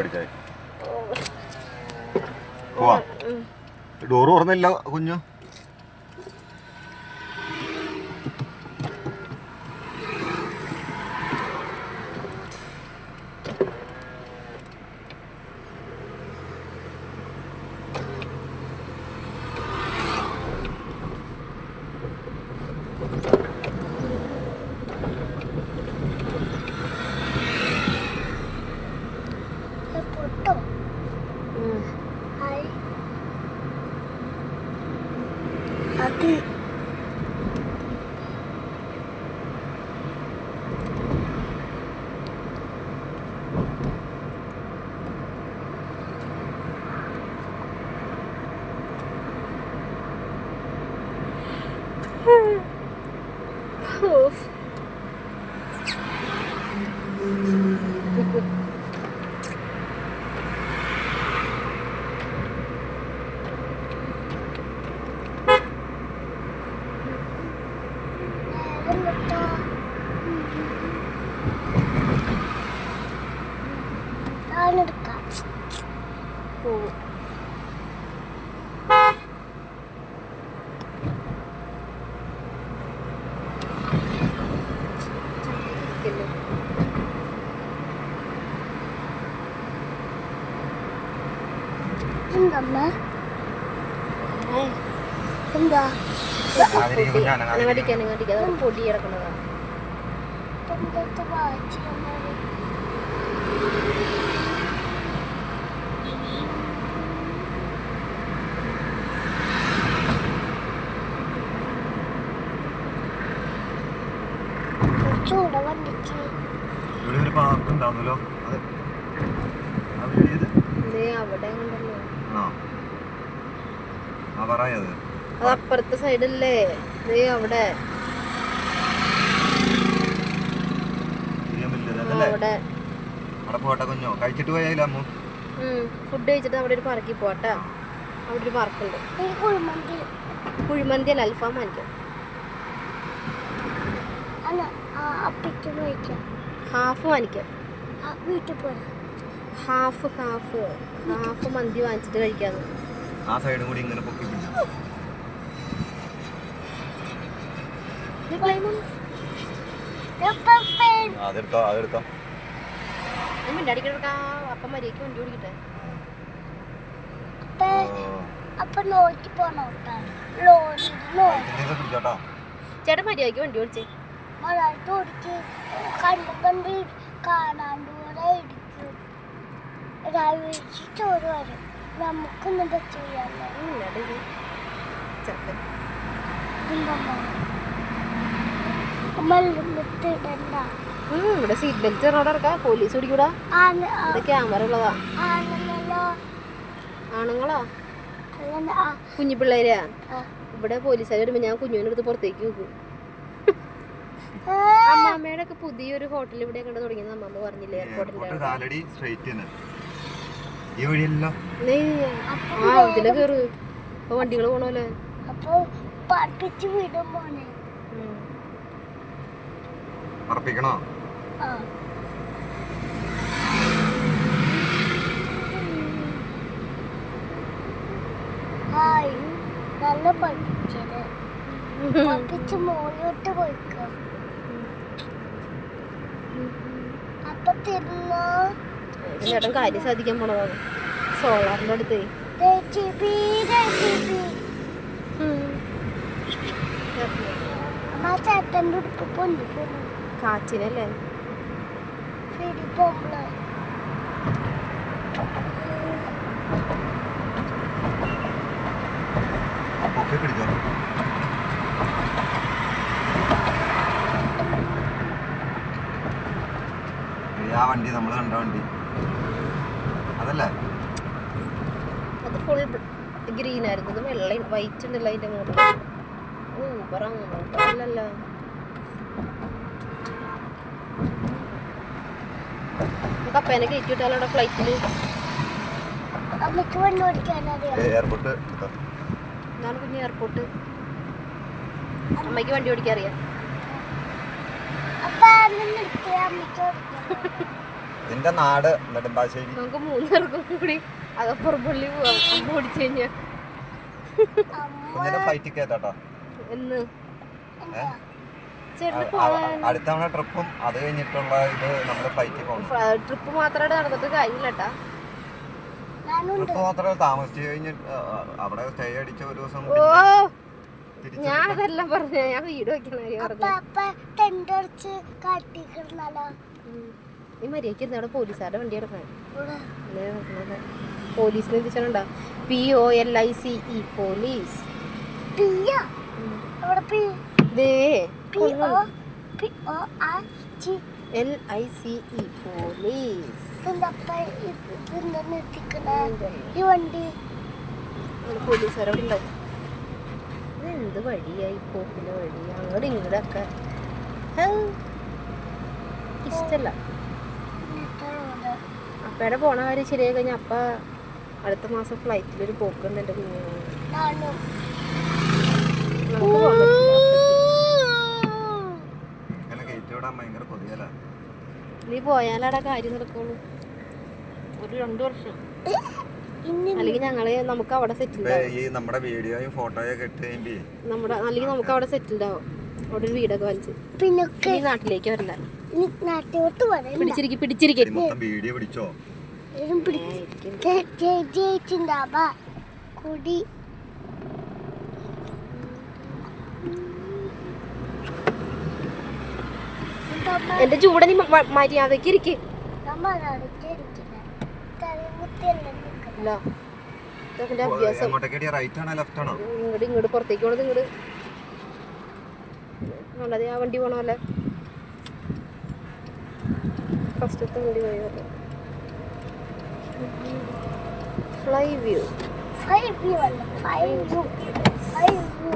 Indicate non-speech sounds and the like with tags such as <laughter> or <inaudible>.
അടിച്ചായി പോവാ. ഡോറ് തുറന്നില്ല കുഞ്ഞു. Oof. Oh Thank you. എന്തമ്മ എന്താ? അത് പൊടി ചൂട ഇവിടെ ഒരു പാർക്ക് ഉണ്ടാവുന്നല്ലോ. അതെ? അവിടെ ഉണ്ടല്ലോ പറയാത് അത്. അപ്പുറത്തെ സൈഡല്ലേ? ദേ അവിടെ. അവിടെ. അവിടെ പോട്ടെ കുഞ്ഞോ. കഴിച്ചിട്ട് പോയാലോ അമ്മു? ഫുഡ് കഴിച്ചിട്ട് അവിടെ ഒരു പാർക്കിൽ പോട്ടാ അവിടെ ഒരു പാർക്കുണ്ട് ഈ കുഴിമന്തി. കുഴിമന്തി അല്ല അൽഫാം വാങ്ങിക്കാം. അല്ല ആ ഹാഫ് വാങ്ങിക്കാം. ആ വീട്ടിൽ പോരാ. ഹാഫ് ഹാഫ് ഹാഫ് മന്തി വാങ്ങിച്ചിട്ട് കഴിക്കാന്ന്. ആ സൈഡ് കൂടി ഇങ്ങനെ പൊക്കി പിടിച്ചു. അതെടുക്കാം മിണ്ടാടിക്കിടക്കാ അപ്പം മര്യാദയ്ക്ക് വണ്ടി ഓടിക്കട്ടെ. ചേട്ടൻ മര്യാദയ്ക്ക് വണ്ടി ഓടിച്ചേ. കാണാണ്ട് ചോറ് വരും. നമുക്കൊന്നും ഇവിടെ സീറ്റ് ബെൽറ്റ് ഇറക്കാം പോലീസ് പിടിക്കൂടാ. ക്യാമറ ഉള്ളതാ. ആണുങ്ങളോ? ആണുങ്ങളാ? കുഞ്ഞു പിള്ളേരാ ഇവിടെ പോലീസുകാർ വരുമ്പോ ഞാൻ കുഞ്ഞുവിനെ അടുത്ത് പുറത്തേക്ക് വെക്കും അമ്മാമ്മയുടെ ഒക്കെ പുതിയൊരു ഹോട്ടൽ ഇവിടെ കണ്ട് തുടങ്ങിയെന്ന് അമ്മാമ്മ പറഞ്ഞില്ലേ എയർപോർട്ട് ഈ വഴിയല്ലോ ആ ഇതിലെ കേറ്. ഇപ്പൊ വണ്ടികൾ പോണോലെ. അപ്പൊ പഠിപ്പിച്ച് വിടും മോനെ. ഉറപ്പിക്കണോ? ആ. ഹായ് നല്ല പഠിപ്പിച്ചത്. പഠിപ്പിച്ച് മോളിലോട്ട് പോയിക്കോ. അപ്പൊ തിരുന്നോ ചേട്ടൻ കാര്യം സാധിക്കാൻ പോണതാണ്. സോളാറിന്റെ അടുത്ത്. കാച്ചിനല്ലേ ആ വണ്ടി നമ്മൾ കണ്ട വണ്ടി. അത് ഫുൾ ഗ്രീൻ ആയിരുന്നു. ഇത് വെള്ള വൈറ്റ് ഉണ്ടല്ലോ അതിന്റെ മുകളിൽ ഊബറല്ല നമുക്ക് അപ്പേനെ കയറ്റി വിട്ടാലോ അവിടെ ഫ്ലൈറ്റിൽ അമ്മയ്ക്ക് വണ്ടി ഓടിക്കാനറിയാം എയർപോർട്ട് ഇതാണ് കുഞ്ഞ് എയർപോർട്ട് അമ്മയ്ക്ക് വണ്ടി ഓടിക്കാൻ അറിയാം. അപ്പൊ അന്ന് നിർത്തിയ അമ്മയ്ക്ക് ഓടിക്കാൻ. <laughs> നിന്റെ നാട് നെടുമ്പാശ്ശേരി നമുക്ക് മൂന്നാർക്കും കൂടി അകപ്പുറപ്പള്ളി പോവാം. അമ്മ ഓടിച്ചു കഴിഞ്ഞാ. കുഞ്ഞിനെ ഫ്ലൈറ്റ് കേട്ടോ എന്ന്. അടുത്ത തവണ ട്രിപ്പും അത് കഴിഞ്ഞിട്ടുള്ള ഇത് നമ്മൾ ഫ്ലൈറ്റിൽ പോകണം ട്രിപ്പ് മാത്രമായിട്ട് നടന്നിട്ട് കാര്യമില്ലട്ടാ ട്രിപ്പ് മാത്രമേ താമസിച്ചു കഴിഞ്ഞ് അവിടെ സ്റ്റേ അടിച്ച ഒരു ദിവസം ഓ! തിരിച്ച് ഞാൻ അതെല്ലാം പറഞ്ഞ. ഞാൻ വീട് വെക്കണ കാര്യം അപ്പ പറഞ്ഞു ഈ മര്യാദയ്ക്ക് ഇരുന്ന് അവിടെ പോലീസുകാരുടെ വണ്ടി എടുക്കാൻ പോലീസിനെ തിരിച്ചാലുണ്ടാ P O L I C E police. അവിടെ P? O L I C E police. ഇതെന്താ ഈ വണ്ടി. പോലീസുകാരവിടെ ഉണ്ടാവും. എന്ത് വഴിയായി പോക്കിന് വഴി? അങ്ങോട്ട് ഇങ്ങോട്ടൊക്കെ road. അപ്പയുടെ പോണ കാര്യം ശരിയായി കഴിഞ്ഞാൽ അപ്പ അടുത്ത മാസം ഫ്ലൈറ്റിൽ ഒരു പോക്കുണ്ട് എന്റെ കുഞ്ഞു നാനും നമുക്ക് പോകാൻ പറ്റില്ല. അങ്ങനെ കയറ്റി വിടാൻ ഭയങ്കര കൊതിയല. നീ പോയാലാടാ കാര്യം നടക്കുള്ളൂ. ഒരു രണ്ടു വർഷം. അല്ലെങ്കിൽ ഞങ്ങൾ നമുക്ക് അവിടെ സെറ്റിൽ നമ്മുടെ വീഡിയോയും ഫോട്ടോയും ഒക്കെ ഇട്ട് കഴിയുമ്പോ നമ്മുടെ അല്ലെങ്കിൽ നമുക്ക് അവിടെ സെറ്റിൽ ആവും അവിടെ ഒരു വീടൊക്കെ വലിച്ചു പിന്നെ നാട്ടിലേക്ക് വരില്ല ഇനി നാട്ടിലോട്ട് പിടിച്ചിരിക്കും പിടിച്ചിരിക്കും. പിടിച്ചോ? കുടി. എന്റെ ചൂടനി മര്യാദയ്ക്ക് ഇരിക്കേ ഇങ്ങോട്ട് പുറത്തേക്ക് പോണത് ഇങ്ങോട്ട് നല്ലത് ആ വണ്ടി പോണല്ലേ ഫസ്റ്റത്തെ വണ്ടി പോയത് ഫ്ലൈ വ്യൂ ഫ്ലൈ വ്യൂ അല്ല ഫ്ലൈ വ്യൂ ഫ്ലൈ വ്യൂ